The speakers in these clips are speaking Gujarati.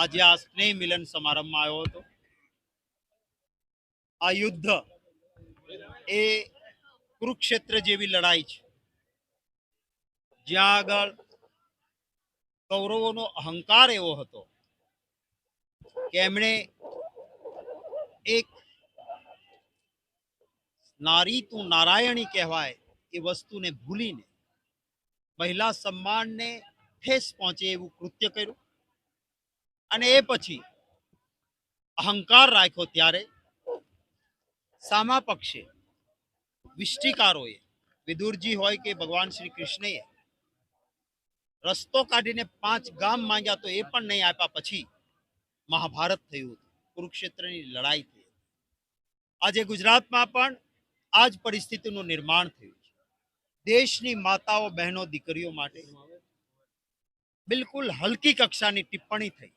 આજે આ સ્નેહ મિલન સમારંભમાં આવ્યો હતો. આ યુદ્ધ એ કુરુક્ષેત્ર જેવી લડાઈ છે. જ્યાં આગળ કૌરવોનો અહંકાર એવો હતો કે એમણે એક નારી તું નારાયણી કહેવાય એ વસ્તુને ભૂલીને મહિલા સન્માનને ઠેસ પહોંચે એવું કૃત્ય કર્યું. અને એ પછી અહંકાર રાખ્યો ત્યારે સામા પક્ષે વિષ્ટિકારોએ, વિદુરજી હોય કે ભગવાન શ્રી કૃષ્ણએ, રસ્તો કાઢીને પાંચ ગામ માંગ્યા તો એ પણ નહીં આપ્યા. પછી મહાભારત થયું હતું. કુરુક્ષેત્રની લડાઈ થઈ આજે ગુજરાતમાં પણ આ જ પરિસ્થિતિનું નિર્માણ થયું છે. દેશની માતાઓ બહેનો દીકરીઓ માટે બિલકુલ હલકી કક્ષાની ટિપ્પણી થઈ.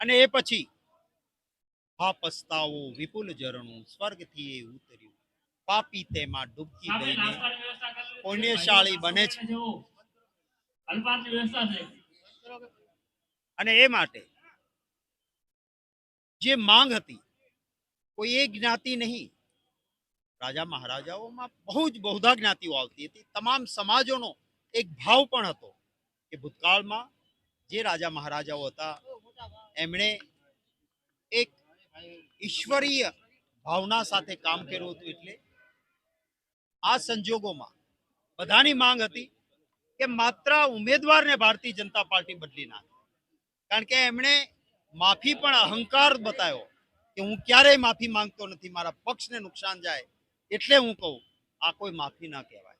અને એ પછી હા પસ્તાવો વિપુલ ઝરણું સ્વર્ગથી એ ઉતર્યું. પાપી તેમાં ડૂબકી દઈને પુણ્યશાળી બને છે. અને એ માટે જે માંગ હતી કોઈ એ જ્ઞાતિ નહીં. રાજા મહારાજાઓમાં બહુ જ બહુધા જ્ઞાતિઓ આવતી હતી. તમામ સમાજોનો એક ભાવ પણ હતો કે ભૂતકાળમાં જે રાજા મહારાજાઓ હતા એમણે એક ઈશ્વરીય ભાવના સાથે કામ કર્યું હતું એટલે આ સંજોગોમાં બધાની માંગ હતી કે માત્ર ઉમેદવારને ભારતીય જનતા પાર્ટી બદલી નાખે. કારણ કે એમણે માફી પણ અહંકાર બતાવ્યો કે હું ક્યારેય માફી માંગતો નથી, મારા પક્ષને નુકસાન જાય એટલે હું કહું, આ કોઈ માફી ના કહેવાય.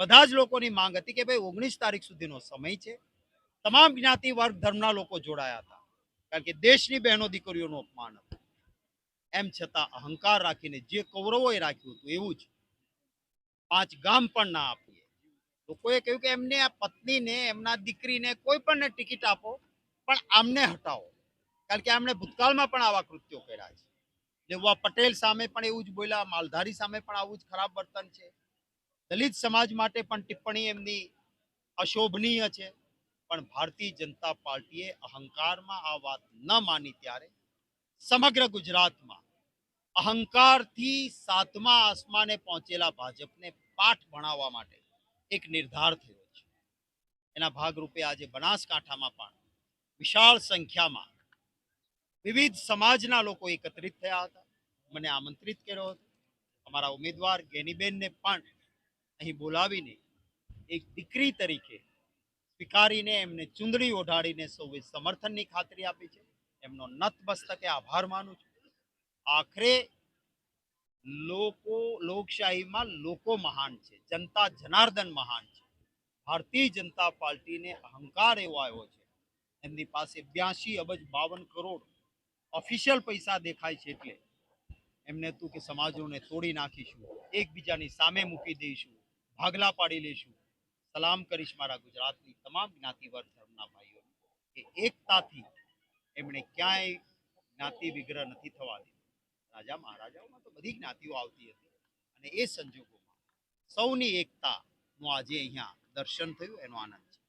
બધા જ લોકોની માંગ હતી કે ભાઈ ઓગણીસ તારીખ સુધીનો સમય છે. તમામ જ્ઞાતિ વર્ગ ધર્મના લોકો જોડાયા હતા. કારણ કે દેશની બહેનો દીકરીઓનું અપમાન હતું. એમ છતાં અહંકાર રાખીને જે કૌરવોએ રાખ્યું હતું એવું જ પાંચ ગામ પણ ના આપીએ. લોકોએ કહ્યું કે એમને આ પત્નીને, એમના દીકરીને કોઈ પણને ટિકિટ આપો, પણ આમને હટાવો. કારણ કે આમણે ભૂતકાળમાં પણ આવા કૃત્યો કર્યા છે. લેવા પટેલ સામે પણ એવું જ બોલ્યા, માલધારી સામે પણ આવું જ ખરાબ વર્તન છે. દલિત સમાજ માટે પણ ટિપ્પણી એમની અશોભનીય છે. પણ ભારતીય જનતા પાર્ટીએ અહંકારમાં આ વાત ન માની ત્યારે સમગ્ર ગુજરાતમાં અહંકારથી સાતમા આસમાને પહોંચેલા ભાજપને પાઠ ભણાવવા માટે એક નિર્ધાર થયો છે. એના ભાગરૂપે આજે બનાસકાંઠામાં પણ વિશાળ સંખ્યામાં વિવિધ સમાજના લોકો એકત્રિત થયા હતા. મને આમંત્રિત કર્યો હતો. અમારા ઉમેદવાર ગેનીબેનને પણ અહીં બોલાવીને એક દીકરી તરીકે સ્વીકારીને એમને ચૂંદડી ઓઢાડીને સૌએ સમર્થનની ખાતરી આપી છે. એમનો નતમસ્તકે આભાર માનું છું. આખરે લોકો, લોકશાહીમાં લોકો મહાન છે. જનતા જનાર્દન મહાન છે. ભારતીય જનતા પાર્ટીને અહંકાર એવો આવ્યો છે. એમની પાસે બ્યાસી અબજ બાવન કરોડ ઓફિશિયલ પૈસા દેખાય છે એટલે એમને તું કે સમાજોને તોડી નાખીશું. એકબીજાની સામે મૂકી દઈશું. ભાગલા પાડી લઈશું. સલામ કરીશ મારા ગુજરાતની તમામ જ્ઞાતિ ધર્મના ભાઈઓને, કે એકતાથી એમણે ક્યાંય જ્ઞાતિ વિગ્રહ નથી થવા દીધો. રાજા મહારાજાઓમાં તો બધી જ્ઞાતિઓ આવતી હતી અને એ સંજોગોમાં સૌની એકતાનું આજે અહીંયા દર્શન થયું, એનો આનંદ છે.